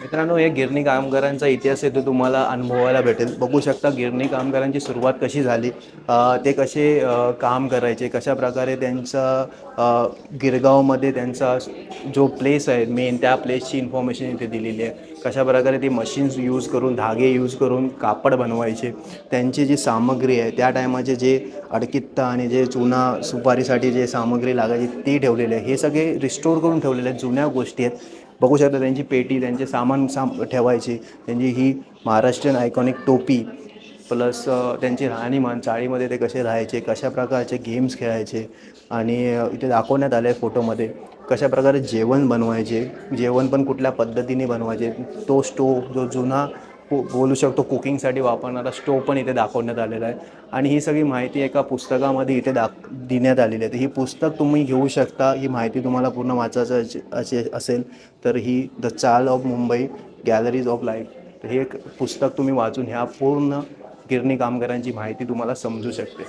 मित्रांनो हे गिरणी कामगारांचा इतिहास येतो तुम्हाला अनुभवायला भेटेल. बघू शकता गिरणी कामगारांची सुरुवात कशी झाली ते कसे काम करायचे कशा प्रकारे त्यांचा गिरगावमध्ये त्यांचा जो प्लेस आहे मेन त्या प्लेसची इन्फॉर्मेशन इथे दिलेली आहे. कशा प्रकारे ते मशीन्स यूज करून धागे यूज करून कापड बनवायचे त्यांची जी सामग्री आहे त्या टायमाचे जे अडकित्ता आणि जे चुना सुपारीसाठी जे सामग्री लागायची ती ठेवलेली आहे. हे सगळे रिस्टोर करून ठेवलेले आहेत जुन्या गोष्टी आहेत. बघू शकता त्यांची पेटी त्यांचे सामान साम ठेवायचे. त्यांची ही महाराष्ट्रीयन आयकॉनिक टोपी प्लस त्यांची राहणीमान चाळीमध्ये ते कसे राहायचे कशा प्रकारचे गेम्स खेळायचे आणि इथे दाखवण्यात आलं आहे फोटोमध्ये कशा प्रकारे जेवण बनवायचे. जेवण पण कुठल्या पद्धतीने बनवायचे. तो स्टोव जो जुना कु बोलू शकतो कुकिंगसाठी वापरणारा स्टोव पण इथे दाखवण्यात आलेला आहे. आणि ही सगळी माहिती एका पुस्तकामध्ये इथे दाख देण्यात आलेली आहे. तर ही पुस्तक तुम्ही घेऊ शकता. ही माहिती तुम्हाला पूर्ण वाचायचं असे- असे असेल तर ही the chawl of Mumbai galleries of life. तर हे एक पुस्तक तुम्ही वाचून ह्या पूर्ण गिरणी कामगारांची माहिती तुम्हाला समजू शकते.